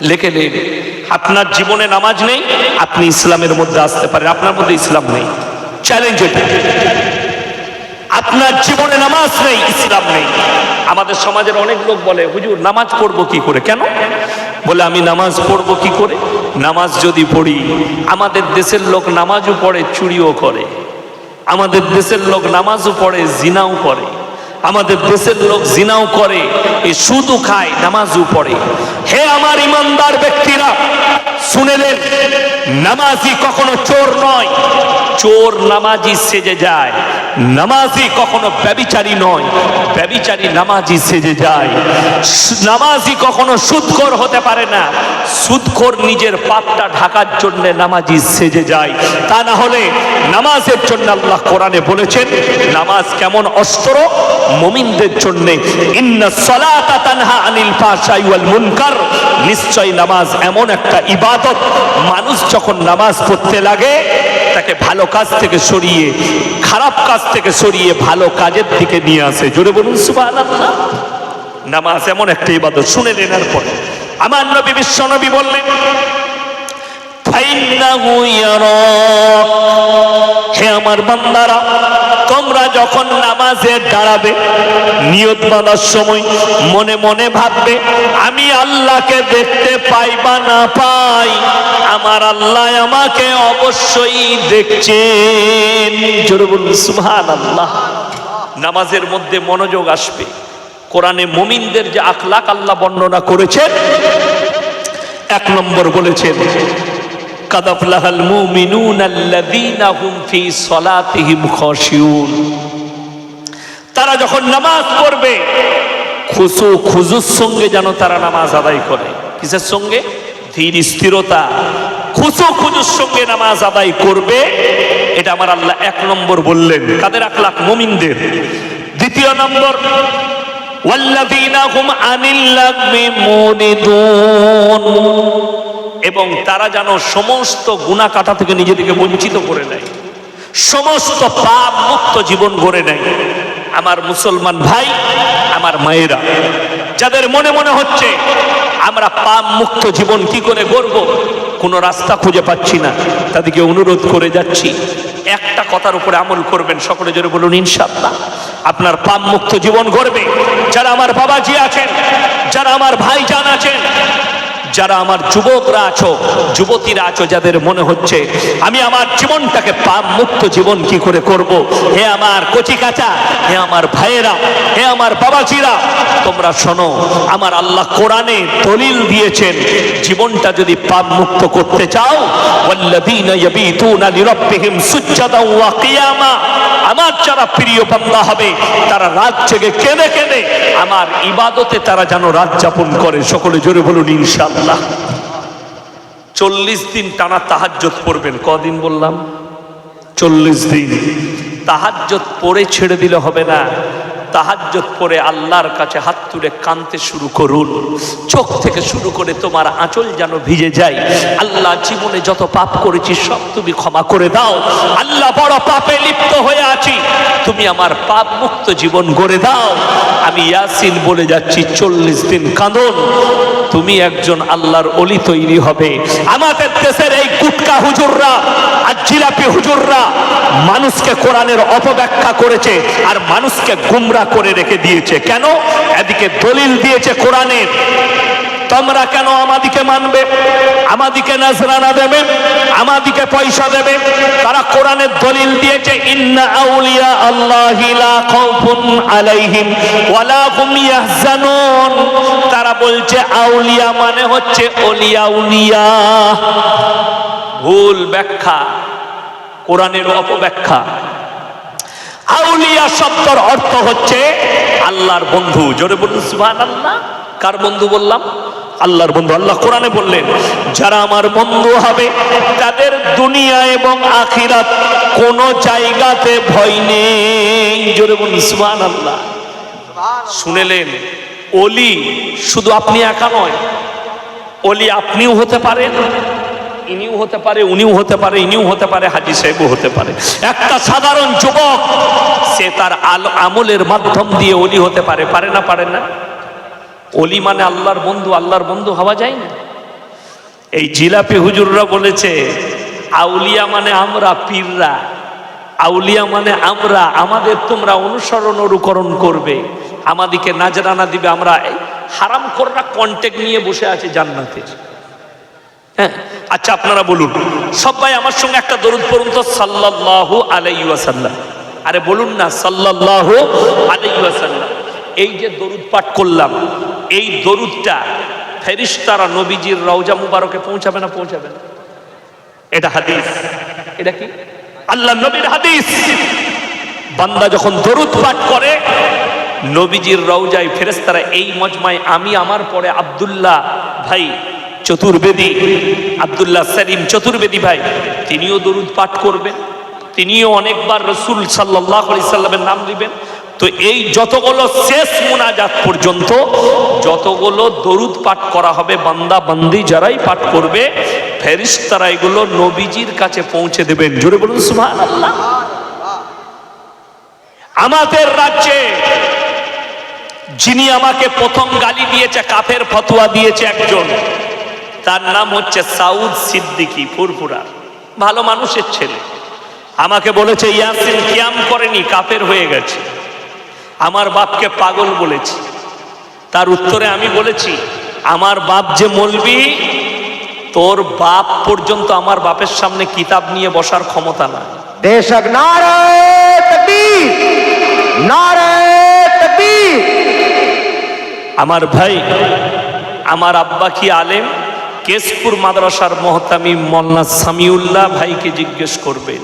লেখে নেন। আপনার জীবনে নামাজ নেই, আপনি ইসলামের মধ্যে আসতে পারেন। আপনার মধ্যে ইসলাম নেই। চ্যালেঞ্জ এটা। আপনার জীবনে নামাজ নেই, ইসলাম নেই। আমাদের সমাজের অনেক লোক বলে, হুজুর, নামাজ পড়ব কি করে? কেন? বলে, আমি নামাজ পড়ব কি করে? নামাজ যদি পড়ি, আমাদের দেশের লোক নামাজও পড়ে, চুরিও করে। আমাদের দেশের লোক নামাজও পড়ে, জিনাও করে। আমাদের দেশের লোক জিনাও করে, এ সুদও খায়, নামাজও পড়ে। হে আমার ইমানদার ব্যক্তিরা শুনেলেন নামাজি কখনো চোর নয়। চোর নামাজি সেজে যায়। নামাজি কখনো ব্যবিচারী নয়। ব্যবিচারী নামাজি সেজে যায়। নামাজি কখনো সুদখোর হতে পারে না। সুদখোর নিজের পাপটা ঢাকার জন্য নামাজি সেজে যায়। তা না হলে নামাজের জন্য আল্লাহ কোরআনে বলেছেন, নামাজ কেমন অস্ত্র? মুমিনদের জন্য, ইন্না সলাতা তানহা আনিল ফাহশাই ওয়াল মুনকার নিশ্চয় নামাজ এমন একটা ইবাদত, মানুষ যখন নামাজ পড়তে লাগে, তাকে ভালো কাজ থেকে সরিয়ে, খারাপ কাজ থেকে সরিয়ে ভালো কাজের দিকে নিয়ে আসে। জোরে বলুন, সুবহানাল্লাহ। নামাজ এমন একটা ইবাদত, শুনে নেনার পরে আমার নবী বিশ্ব নবী বললেন হে আমার বান্দারা তোমরা যখন নামাজে দাঁড়াবে, নিয়ত বাঁধার সময় মনে মনে ভাববে, আমি আল্লাহকে দেখতে পাই বা না পাই, আমার আল্লাহ আমাকে অবশ্যই দেখছেন। সুবহান আল্লাহ নামাজের মধ্যে মনোযোগ আসবে। কোরআনে মুমিনদের যে আখলাক আল্লাহ বর্ণনা করেছেন, এক নম্বর বলেছেন কাদাফলাহাল মুমিনুন আল্লাযীনা হুম ফি সলাতিহিম খাশিউন তারা যখন নামাজ পড়বে খুশু খুজুর সঙ্গে যেন তারা নামাজ আদায় করে কিসের সঙ্গে ধীর স্থিরতা খুশু খুজুর সঙ্গে নামাজ আদায় করবে এটা আমার আল্লাহ এক নম্বর বললেন কাদের আখলাক মুমিনদের দ্বিতীয় নম্বর والذين هم عن اللغو معرضون এবং তারা যেন সমস্ত গুণা কাটা থেকে নিজেদেরকে বঞ্চিত করে নেয়। সমস্ত পাপ মুক্ত জীবন গড়ে নেয়। আমার মুসলমান ভাই, আমার মায়েরা, যাদের মনে মনে হচ্ছে আমরা পাপ মুক্ত জীবন কি করে গড়ব, কোনো রাস্তা খুঁজে পাচ্ছি না। তাদেরকে অনুরোধ করে যাচ্ছি, একটা কথার উপরে আমল করবেন। সকলে জোরে বলুন, ইনশাআল্লাহ। আপনার পাপ মুক্ত জীবন গড়বে। যারা আমার বাবাজি আছেন, যারা আমার ভাইজান আছেন যারা আমার যুবকরা আছো, যুবতীরা আছো, যাদের মনে হচ্ছে আমি আমার জীবনটাকে পাপ মুক্ত জীবন কি করে করব? হে আমার কচি কাচা, হে আমার ভাইয়েরা, হে আমার বাবাজিরা, তোমরা শোনো, আমার আল্লাহ কোরআনে দলিল দিয়েছেন, জীবনটা যদি পাপ মুক্ত করতে চাও আমার যারা প্রিয় বান্দা হবে, তারা রাত জেগে কেঁদে কেঁদে আমার ইবাদতে তারা যেন রাত যাপন করে। সকলে জোরে বলুন ইনশাআল্লাহ চল্লিশ দিন টানা তাহাজ্জত পড়বেন। কদিন বললাম? চল্লিশ দিন। তাহাজ্জত পড়ে ছেড়ে দিলে হবে না। তাহাজ্জত পরে আল্লাহর কাছে হাত তুলে কানতে শুরু করুন। চোখ থেকে শুরু করে তোমার আঁচল যেন ভিজে যায়। আল্লাহ জীবনে যত পাপ করেছি সব তুমি ক্ষমা করে দাও। আল্লাহ বড় পাপে লিপ্ত হয়ে আছি। তুমি আমার পাপ মুক্ত জীবন গড়ে দাও। আমি ইয়াসিন বলে যাচ্ছি, চল্লিশ দিন কাঁদন। তুমি একজন আল্লাহর অলি তৈরি হবে। আমাদের দেশের এই গুটকা হুজুররা, আর জিলাপি হুজুররা মানুষকে কোরআনের অপব্যাখ্যা করেছে, আর মানুষকে গুমরা করে রেখে দিয়েছে। কেন? এদিকে দলিল দিয়েছে কোরআনের। তোমরা কেন আমাদিকে মানবে? আমাদিকে নাজরানা দেবে? আমাদিকে পয়সা দেবে? তারা কোরআনের দলিল দিয়েছে, ইন্না আউলিয়া আল্লাহি লা খাউফুন আলাইহিম ওয়ালা হুম ইয়াহজানুন। তারা বলছে, আউলিয়া মানে হচ্ছে ওলিয়া উলিয়া ভুল ব্যাখ্যা, কোরআনের অপব্যাখ্যা। আউলিয়া শব্দর অর্থ হচ্ছে আল্লাহর বন্ধু। জোরে বলুন, সুবহানাল্লাহ। কার বন্ধু বললাম? আল্লাহর বন্ধু। আল্লাহ কোরআনে বললেন, যারা আমার বন্ধু হবে, তাদের দুনিয়া এবং আখিরাত কোন জায়গাতে ভয় নেই। জোরে বলুন, সুবহানাল্লাহ। শুনেলেন অলি শুধু আপনি একা নয় অলি আপনিও হতে পারেন ইনিও হতে পারে, উনিও হতে পারে, ইনিও হতে পারে, হাজি সাহেবও হতে পারে। একটা সাধারণ যুবক, সে তার আল- আমলের মাধ্যম দিয়ে অলি হতে পারে পারে না পারে না? অলি মানে আল্লাহর বন্ধু আল্লাহর বন্ধু হওয়া যায় না। এই জিলাপি হুজুররা বলেছে, আউলিয়া মানে আমরা, পীররা। আউলিয়া মানে আমরা, আমাদের তোমরা অনুসরণ, অনুকরণ করবে। আমাদিকে নাজরানা দিবে, আমরা হারাম কররা কন্টেক্ট নিয়ে বসে আছে জান্নাতের হ্যাঁ। আচ্ছা আপনারা বলুন। সবাই আমার সঙ্গে একটা দরুদ পড়ুন তো, সাল্লাল্লাহু আলাইহি ওয়াসাল্লাম। আরে বলুন না, সাল্লাল্লাহু আলাইহি ওয়াসাল্লাম। এই যে দরুদ পাঠ করলাম, এই দরুদটা ফেরিস্তারা নবীজির রওজা মুবারকে পৌঁছাবে না পৌঁছাবে না? এটা হাদিস। এটা কি? আল্লাহ নবীর হাদিস। বান্দা যখন দরুদ পাঠ করে, নবীজির রওজায় ফেরেস্তারা এই মজমায়, আমি আমার পরে আব্দুল্লাহ ভাই চতুর্বেদী, আব্দুল্লাহ সেলিম চতুর্বেদী ভাই, তিনিও দরুদ পাঠ করবেন, তিনিও অনেকবার রসুল সাল্লাহ আলি সাল্লামের নাম দিবেন। তো এই যতগুলো শেষ মুনাজাত পর্যন্ত যতগুলো দরুদ পাঠ করা হবে, বান্দা বান্দি যারাই পাঠ করবে ফেরিস তারা এগুলো নবীজির কাছে পৌঁছে দেবেন। জোরে বলুন, সুবহানাল্লাহ। আমাদের রাজ্যে যিনি আমাকে প্রথম গালি দিয়েছে, কাফের ফতোয়া দিয়েছে একজন তার নাম হচ্ছে সাউদ সিদ্দিকি ফুরফুরার। ভালো মানুষের ছেলে। আমাকে বলেছে ইয়াসিন কিয়াম করেনি কাপের হয়ে গেছে। আমার বাপকে পাগল বলেছি। তার উত্তরে আমি বলেছি আমার বাপ যে মলবি তোর বাপ পর্যন্ত আমার বাপের সামনে কিতাব নিয়ে বসার ক্ষমতা না বেশক আমার ভাই আমার আব্বা কি আলেম? কেশপুর মাদ্রাসার মহতামি মোল্লা সামিউল্লাহ ভাইকে জিজ্ঞেস করবেন,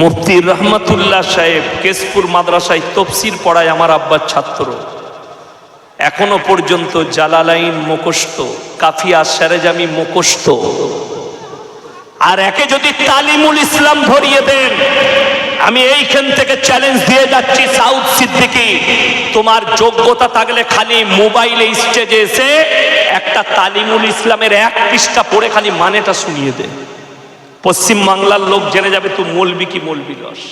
মুফতি রহমতুল্লাহ সাহেব, কেশপুর মাদ্রাসায় তফসির পড়ায় আমার আব্বার ছাত্র। এখনও পর্যন্ত জালালাইন মুখস্থ, কাফিয়া সেরেজামি মুখস্থ। আর একে যদি তালিমুল ইসলাম ধরিয়ে দেন, আমি এইখান থেকে চ্যালেঞ্জ দিয়ে যাচ্ছি সাউথ সিদ্দিকি। তোমার যোগ্যতা থাকলে খালি মোবাইলে স্টেজে এসে একটা তালিমুল ইসলামের এক পৃষ্ঠা পড়ে খালি মানেটা শুনিয়ে দে। পশ্চিম বাংলার লোক জেনে যাবে তুই মলবি কি মলবি রস।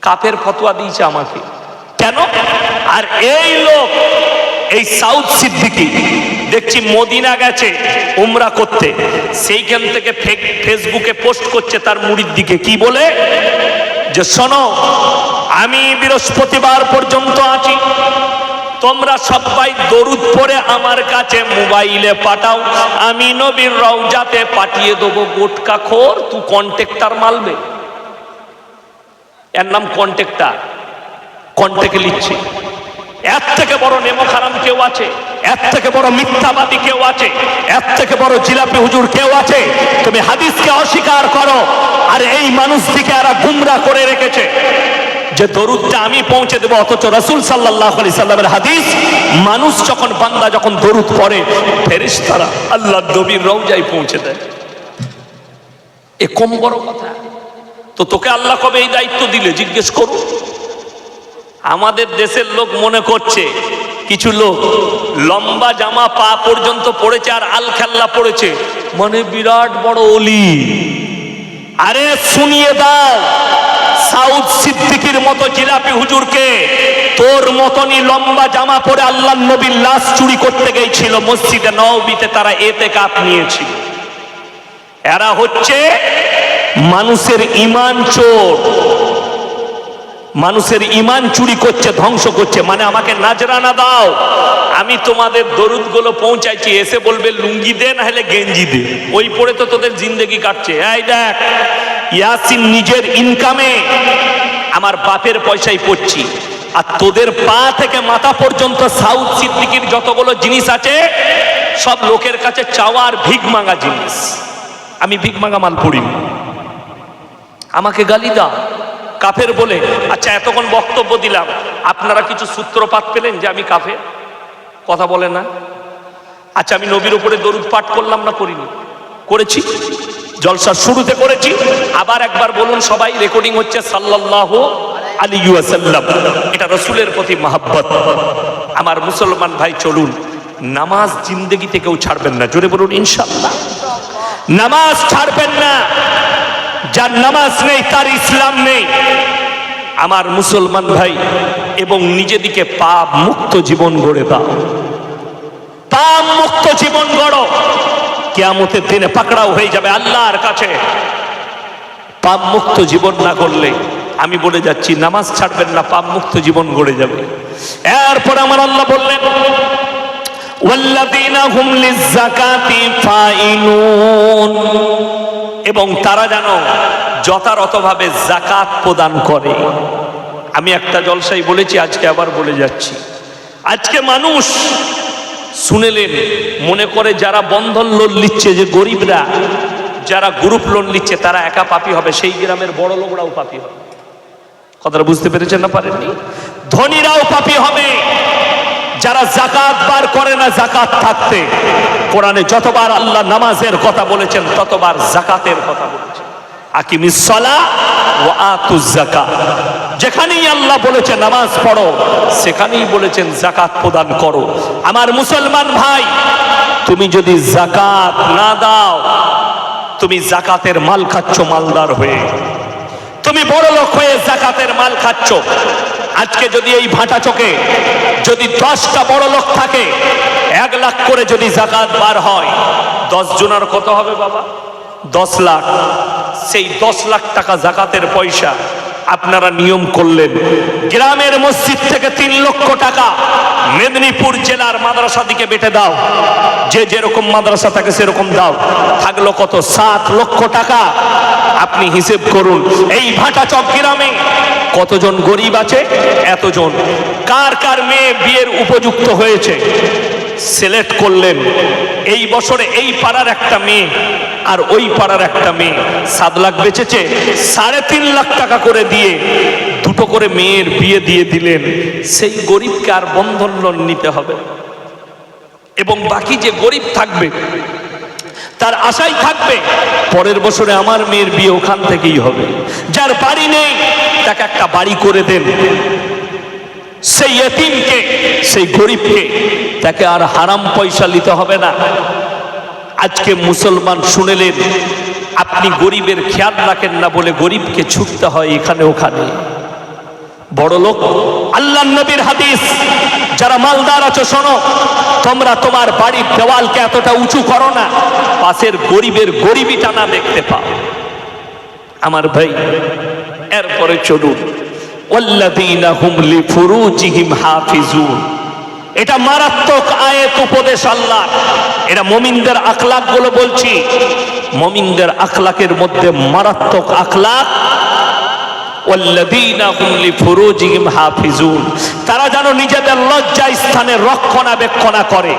কাপের ফতোয়া দিয়েছে আমাকে। কেন? আর এই লোক, এই সাউথ সিদ্দিকি, দেখছি মদিনা গেছে, উমরা করতে। সেইখান থেকে ফেসবুকে পোস্ট করছে তার মুড়ির দিকে। কি বলে? যে শোনো, আমি বৃহস্পতিবার পর্যন্ত আছি। তোমরা সবাই দরুদ পরে আমার কাছে মোবাইলে পাঠাও। আমি নবীর রওজাতে পাঠিয়ে দেবো গোটকা খোর তু কন্ট্রাক্টার মালবে এর নাম কন্ট্রাক্টার কন্ট্যাক্টে লিখছি। এর থেকে বড় নেমো খারাম কেউ আছে? এর থেকে বড় মিথ্যাবাদী কেউ আছে? এর থেকে বড় জিলাপি হুজুর কেউ আছে? তুমি হাদিসকে অস্বীকার করো। আর এই মানুষটিকে এরা গুমরা করে রেখেছে। যে দরুদটা আমি পৌঁছে দেবো, অথচ রসুল সাল্লাহ আলি সাল্লামের হাদিস, মানুষ যখন বান্দা যখন দরুদ পড়ে ফেরিস্তারা আল্লাহ নবীর রৌজায় পৌঁছে দেয়। এ কম বড় কথা। তো তোকে আল্লাহ কবে এই দায়িত্ব দিলে? জিজ্ঞেস করুন আমাদের দেশের লোক মনে করছে, কিছু লোক লম্বা জামা পা পর্যন্ত পড়েছে আর আল খেল্লা পড়েছে। মানে বিরাট বড় অলি। আরে শুনিয়ে দাও। সাউথ সিদ্দিকির মতো জিলাপি হুজুরকে তোর মতনই লম্বা জামা পরে আল্লাহ নবীর লাশ চুরি করতে গেছিল, মসজিদে নওবিতে তারা এতে কাপ নিয়েছিল। এরা হচ্ছে মানুষের ইমান চোর। মানুষের ইমান চুরি করছে, ধ্বংস করছে মানে আমাকে নাজরানা দাও, আমি তোমাদের দরুদগুলো পৌঁছাইছি, এসে বলবে লুঙ্গি দে, না হলে গেঞ্জি দে। ওই পরে তো তোদের জিন্দেগি কাটছে। এই দেখ ইয়াসিন নিজের ইনকামে আমার বাপের পয়সায় পড়ছি। আর তোদের পা থেকে মাথা পর্যন্ত সাউথ সিদ্দিকির যতগুলো জিনিস আছে, সব লোকের কাছে চাওয়ার ভিক মাঙা জিনিস। আমি ভিক মাঙা মাল পড়িনি আমাকে গালি দাও। কাফের বলে আচ্ছা এতক্ষণ বক্তব্য দিলাম। আপনারা কিছু সূত্রপাত পেলেন যে আমি কাফের? কথা বলে না। আচ্ছা আমি নবীর উপরে দরুদ পাঠ করলাম না করিনি করেছি। জলসার শুরুতে করেছি। আবার একবার বলুন সবাই রেকর্ডিং হচ্ছে সাল্লাহ আলী সাল্লাম এটা রসুলের প্রতি মাহাব্বত। আমার মুসলমান ভাই, চলুন। নামাজ জিন্দগিতে কেউ ছাড়বেন না। জোরে বলুন ইনশাল্লাহ নামাজ ছাড়বেন না। যার নামাজ নেই, তার ইসলাম নেই। আমার মুসলমান ভাই, এবং নিজেদিকে পাপ মুক্ত জীবন গড়ে দাও। পাপ মুক্ত জীবন গড়ো। কেয়ামতের দিনে পাকড়াও হয়ে যাবে আল্লাহর কাছে। পাপ মুক্ত জীবন না করলে, আমি বলে যাচ্ছি, নামাজ ছাড়বেন না পাপ মুক্ত জীবন গড়ে যাবে। এরপর আমার আল্লাহ বললেন এবং তারা যেন যথাযথভাবে জাকাত প্রদান করে। আমি একটা জলসাই বলেছি, আজকে আবার বলে যাচ্ছি। আজকে মানুষ শুনেলেন, মনে করে যারা বন্ধন লোন নিচ্ছে যে গরিবরা, যারা গ্রুপ লোন নিচ্ছে তারা একা পাপি হবে, সেই গ্রামের বড় লোকরাও পাপি হবে। কথাটা বুঝতে পেরেছেন না পারেননি? ধনীরাও পাপি হবে। যারা জাকাত বার করে না জাকাত থাকতে, কোরআনে যতবার আল্লাহ নামাজের কথা বলেছেন, ততবার জাকাতের কথা বলেছেন। আকিমিস সলা ও আতুজ জাকাত যেখানেই আল্লাহ বলেছে নামাজ পড়ো, সেখানেই বলেছেন জাকাত প্রদান করো। আমার মুসলমান ভাই, তুমি যদি জাকাত না দাও, তুমি জাকাতের মাল খাচ্ছ মালদার হয়ে। তুমি বড় লোক হয়ে জাকাতের মাল খাচ্ছ। আজকে যদি এই ভাটা চোখে যদি দশটা বড় লোক থাকে, এক লাখ করে যদি জাকাত বার হয়, দশ জনের কত হবে বাবা? দশ লাখ। সেই দশ লাখ টাকা জাকাতের পয়সা আপনারা নিয়ম করলেন। গ্রামের মসজিদ থেকে তিন লক্ষ টাকা মেদিনীপুর জেলার মাদ্রাসা দিকে বেটে দাও। যে যেরকম মাদ্রাসা থাকে সেরকম দাও। থাকল কত? সাত লক্ষ টাকা। আপনি হিসেব করুন, এই ভাটা চক গ্রামে কতজন গরিব আছে? এতজন। কার কার মেয়ে বিয়ের উপযুক্ত হয়েছে? সিলেক্ট করলেন। এই বছরে এই পাড়ার একটা মেয়ে আর ওই পাড়ার একটা মেয়ে। সাত লাখ বেচেছে সাড়ে তিন লাখ টাকা করে দিয়ে দুটো করে মেয়ের বিয়ে দিয়ে দিলেন। সেই গরিবকে আর বন্ধন লোন নিতে হবে। এবং বাকি যে গরিব থাকবে, তার আশাই থাকবে, পরের বছরে আমার মেয়ের বিয়ে ওখান থেকেই হবে। যার বাড়ি নেই, তাকে একটা বাড়ি করে দেন। সেই এতিমকে, সেই গরিবকে তাকে আর হারাম পয়সা নিতে হবে না। আজকে মুসলমান শুনেলেন, আপনি গরিবের খেয়াল রাখেন না বলে গরিবকে ছুটতে হয় এখানে ওখানে। বড় লোক আল্লাহ নবীর হাদিস, যারা মালদার আছো শোনো, তোমরা তোমার বাড়ির দেওয়ালকে এতটা উঁচু করো না, পাশের গরিবের গরিবি টানা দেখতে পাও। আমার ভাই, এরপরে চলুন। ওয়াল্লাযীনা হুম লিফুরুজিহিম হাফিজুন। এটা মারাত্মক আয়েত উপদেশ আল্লাহ। এটা মমিনদের আখলাকগুলো বলছি। মমিনদের আখলাকের মধ্যে মারাত্মক আখলাক। তারা যেন নিজেদের লজ্জা স্থানে রক্ষণাবেক্ষণা করে।